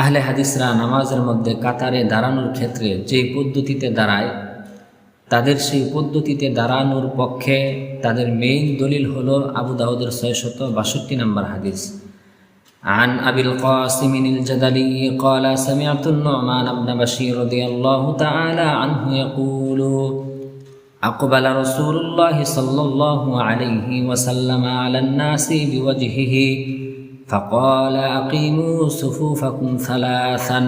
আহলে হাদিসরা নামাজের মধ্যে কাতারে দাঁড়ানোর ক্ষেত্রে যেই পদ্ধতিতে দাঁড়ায় তাদের সেই পদ্ধতিতে দাঁড়ানোর পক্ষে তাদের মেইন দলিল হলো আবু দাউদের ছয়শত বাষট্টি নম্বর হাদিস عن أبي القاسم الجدلي قال سمعت النعمان بن بشير رضي الله تعالى عنه يقول أقبل رسول الله صلى الله عليه وسلم على الناس بوجهه فقال أقيموا صفوفكم ثلاثا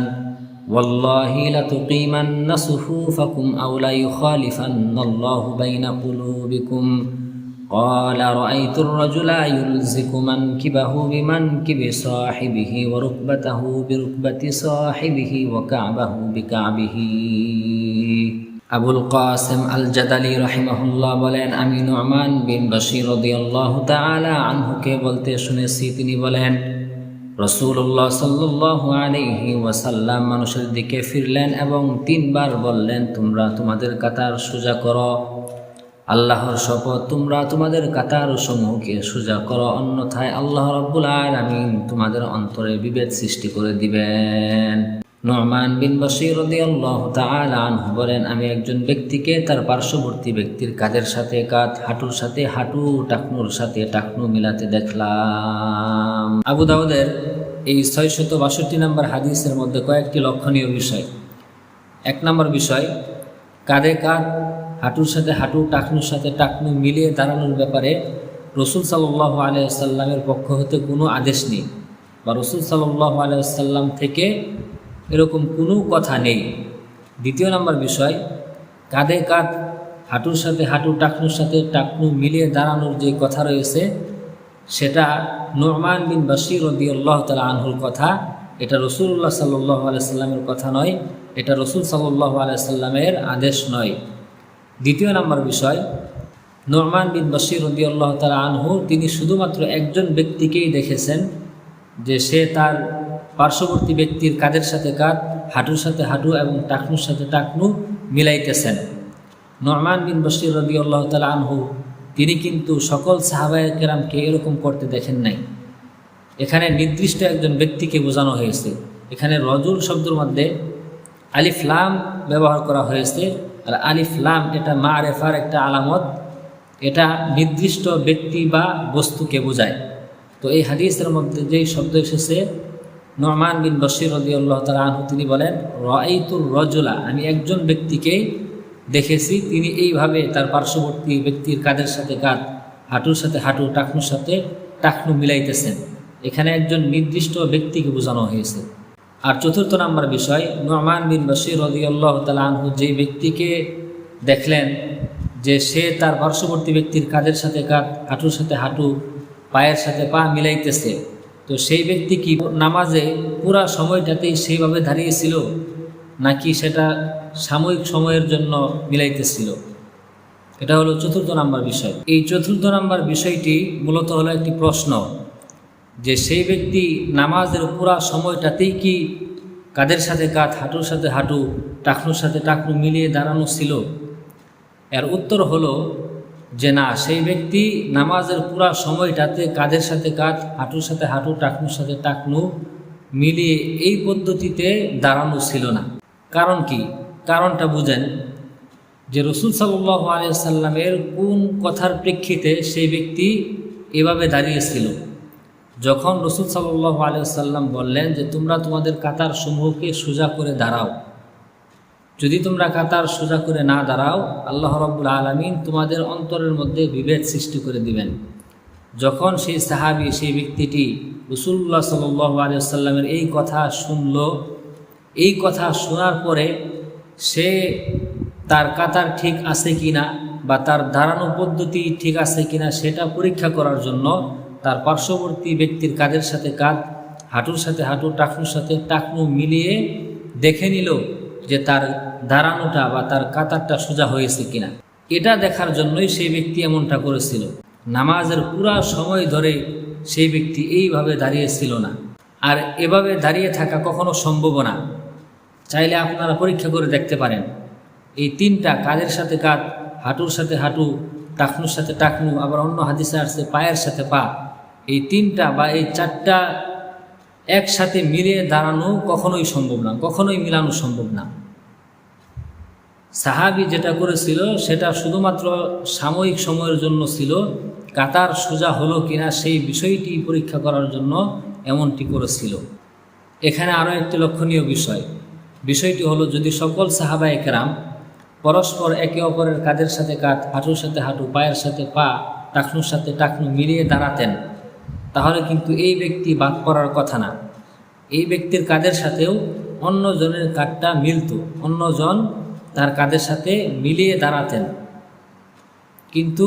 والله لتقيمن صفوفكم أو ليخالفن الله بين قلوبكم. قال رأيت الرجل يلزق منكبه بمنكب صاحبه وركبته بركبة صاحبه وكعبه بكعبه. আবুল কাসেম আল জাদালি রহিমাহুল্লাহ বলেন, আমি নোমান বিন বশির রদিয়াল্লাহ তাআলা আনহুকে বলতে শুনেছি। তিনি বলেন রসুল্লাহ সাল্লাহ আলাইহি ওয়াসাল্লাম মানুষের দিকে ফিরলেন এবং তিনবার বললেন, তোমরা তোমাদের কাতার সোজা করো। আল্লাহর শপথ, তোমরা তোমাদের কাতার সমূহকে সোজা করো। অন্যথায় আল্লাহ রব্বুল আলামিন তোমাদের অন্তরে বিভেদ সৃষ্টি করে দিবেন। নোমান বিন রাদিয়াল্লাহু আনহু বলেন, আমি একজন ব্যক্তিকে তার পার্শ্ববর্তী ব্যক্তির কাঁধের সাথে কাঁধ হাঁটুর সাথে হাঁটু, টাকনুর সাথে টাকনু মিলাতে দেখলাম। আবু দাউদের এই ছয়শত বাষট্টি নম্বর হাদিসের মধ্যে কয়েকটি লক্ষণীয় বিষয়। এক নম্বর বিষয়, কাঁধে কাঁধ, হাঁটুর সাথে হাঁটু, টাকনুর সাথে টাকনু মিলিয়ে দাঁড়ানোর ব্যাপারে রসুল সাল্লাহ আলাইসাল্লামের পক্ষ হতে কোনো আদেশ নেই। বা রসুল সাল্লাহ আলাইসাল্লাম থেকে এরকম কোনো কথা নেই। দ্বিতীয় নম্বর বিষয়, কাঁধে কাঁধ, হাঁটুর সাথে হাঁটু, টাকনুর সাথে টাকনু মিলিয়ে দাঁড়ানোর যে কথা রয়েছে, সেটা নোরমান বিন বশির রদি আল্লাহ তালা আনহুর কথা। এটা রসুল্লাহ সাল্লাহ আলাইসাল্লামের কথা নয়, এটা রসুল সাল্লাহ আলাইসাল্লামের আদেশ নয়। দ্বিতীয় নম্বর বিষয় নোরমান বিন বশির রদি আল্লাহ তালা আনহু, তিনি শুধুমাত্র একজন ব্যক্তিকেই দেখেছেন যে সে তার পার্শ্ববর্তী ব্যক্তির কাঁধের সাথে কাঁধ, হাঁটুর সাথে হাঁটু এবং টাকনুর সাথে টাকনু মিলাইতেছেন। নরমান বিন বশির রবি আল্লাহ তালা আনহু, তিনি কিন্তু সকল সাহাবায় কেরামকে এরকম করতে দেখেন নাই। এখানে নির্দিষ্ট একজন ব্যক্তিকে বোঝানো হয়েছে। এখানে রজুল শব্দের মধ্যে আলিফলাম ব্যবহার করা হয়েছে। আর আলিফলাম এটা মা রেফার একটা আলামত। এটা নির্দিষ্ট ব্যক্তি বা বস্তুকে বোঝায়। তো এই হাদিসের মধ্যে যেই শব্দ এসেছে নরমান বিন বশির রদি আল্লাহ তালা আনহু, তিনি বলেন রাইতুর রজুলা আমি একজন ব্যক্তিকেই দেখেছি, তিনি এইভাবে তার পার্শ্ববর্তী ব্যক্তির কাঁধের সাথে কাঁধ, হাঁটুর সাথে হাঁটু, টাকনুর সাথে টাকনু মিলাইতেছেন। এখানে একজন নির্দিষ্ট ব্যক্তিকে বোঝানো হয়েছে। আর চতুর্থ নম্বর বিষয় নোমান বিন বশির রদি আল্লাহ তালা আনহু যেই ব্যক্তিকে দেখলেন, যে সে তার পার্শ্ববর্তী ব্যক্তির কাঁধের সাথে কাঁধ, হাঁটুর সাথে হাঁটু, পায়ের সাথে পা মিলাইতেছে তো সেই ব্যক্তি কি নামাজে পুরা সময়টাতেই সেইভাবে দাঁড়িয়েছিল, নাকি সেটা সাময়িক সময়ের জন্য মিলাইতেছিল? এটা হলো চতুর্থ নাম্বার বিষয়। এই চতুর্থ নাম্বার বিষয়টি মূলত হলো একটি প্রশ্ন, যে সেই ব্যক্তি নামাজের পুরা সময়টাতেই কি কাদের সাথে কাঁধ হাঁটুর সাথে হাঁটু, টাকনুর সাথে টাকনু মিলিয়ে দাঁড়ানো ছিল? এর উত্তর হলো যে না, সেই ব্যক্তি নামাজের পুরা সময়টাতে কাঁধের সাথে কাঁধ হাঁটুর সাথে হাঁটু, টাকনুর সাথে টাকনু মিলিয়ে এই পদ্ধতিতে দাঁড়ানো ছিল না। কারণ কি? কারণটা বুঝেন যে রসুল সাল্লাহ আলিয়াল্লামের কোন কথার প্রেক্ষিতে সেই ব্যক্তি এভাবে দাঁড়িয়েছিল যখন রসুল সাল্লাহ আলিয়াল্লাম বললেন যে, তোমরা তোমাদের কাতার সমূহকে সোজা করে দাঁড়াও। যদি তোমরা কাতার সোজা করে না দাঁড়াও, আল্লাহ রব্বুল আলমিন তোমাদের অন্তরের মধ্যে বিভেদ সৃষ্টি করে দিবেন। যখন সেই সাহাবি, সেই ব্যক্তিটি রসুল্লাহ সাল্লাহ আলিয়াল্লামের এই কথা শুনল, এই কথা শোনার পরে সে তার কাতার ঠিক আছে কি না বা তার দাঁড়ানো পদ্ধতি ঠিক আছে কি না সেটা পরীক্ষা করার জন্য তার পার্শ্ববর্তী ব্যক্তির কাঁধের সাথে কাঁধ, হাঁটুর সাথে হাঁটু টাকনুর সাথে টাকনু মিলিয়ে দেখে নিল যে তার দাঁড়ানোটা বা তার কাতারটা সোজা হয়েছে কিনা। এটা দেখার জন্যই সেই ব্যক্তি এমনটা করেছিল। নামাজের পুরা সময় ধরে সেই ব্যক্তি এইভাবে দাঁড়িয়েছিল না। আর এভাবে দাঁড়িয়ে থাকা কখনো সম্ভব না। চাইলে আপনারা পরীক্ষা করে দেখতে পারেন। এই তিনটা কাঁধের সাথে কাঁধ, হাঁটুর সাথে হাঁটু, টাকনুর সাথে টাকনু, আবার অন্য হাদিসে আসছে পায়ের সাথে পা। এই তিনটা বা এই চারটা একসাথে মিলে দাঁড়ানো কখনোই সম্ভব না, কখনোই মিলানো সম্ভব না। সাহাবি যেটা করেছিল, সেটা শুধুমাত্র সাময়িক সময়ের জন্য ছিল। কাতার সোজা হলো কিনা সেই বিষয়টি পরীক্ষা করার জন্য এমনটি করেছিল। এখানে আরও একটি লক্ষণীয় বিষয়। বিষয়টি হলো, যদি সকল সাহাবা একরাম পরস্পর একে অপরের কাঁধের সাথে কাঁধ, হাঁটুর সাথে হাঁটু, পায়ের সাথে পা, টাকনুর সাথে টাকনু মিলিয়ে দাঁড়াতেন, তাহলে কিন্তু এই ব্যক্তি বাদ পড়ার কথা না। এই ব্যক্তির কাঁধের সাথেও অন্যজনের কাঁধটা মিলত, অন্যজন তার কাঁধের সাথে মিলিয়ে দাঁড়াতেন। কিন্তু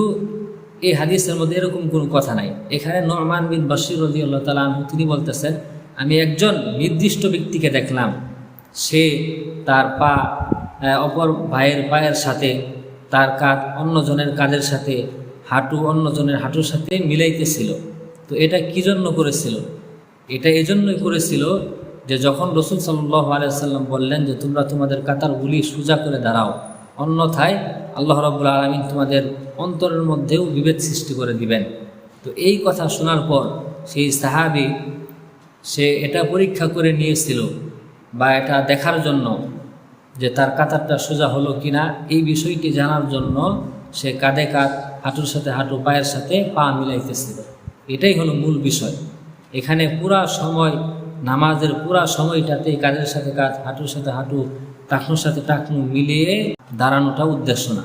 এই হাদিসের মধ্যে এরকম কোনো কথা নাই। এখানে নরমান বিন বশির রদি আল্লাহ তালা তিনি বলতেছেন, আমি একজন নির্দিষ্ট ব্যক্তিকে দেখলাম। সে তার পা অপর ভাইয়ের পায়ের সাথে, তার কাঁধ অন্যজনের কাঁধের সাথে, হাঁটু অন্যজনের হাঁটুর সাথে মিলাইতেছিল। তো এটা কি জন্য করেছিল? এটা এজন্যই করেছিল যে যখন রসুল সাল্লাহ আলাইসাল্লাম বললেন যে তোমরা তোমাদের কাতারগুলি সোজা করে দাঁড়াও, অন্যথায় আল্লাহ রব্বুল আলমিন তোমাদের অন্তরের মধ্যেও বিভেদ সৃষ্টি করে দিবেন। তো এই কথা শোনার পর সেই সাহাবি, সে এটা পরীক্ষা করে নিয়েছিল বা এটা দেখার জন্য যে তার কাতারটা সোজা হলো কিনা, এই বিষয়টি জানার জন্য সে কাঁধে কাঁধ, হাঁটুর সাথে হাঁটু, পায়ের সাথে পা মিলাইতেছিল। এটাই হলো মূল বিষয়। এখানে পুরা সময় নামাজের পুরা সময়টাতে কাজের সাথে কাজ, হাঁটুর সাথে হাঁটু, টাকনুর সাথে টাকনু মিলিয়ে দাঁড়ানোটা উদ্দেশ্য না।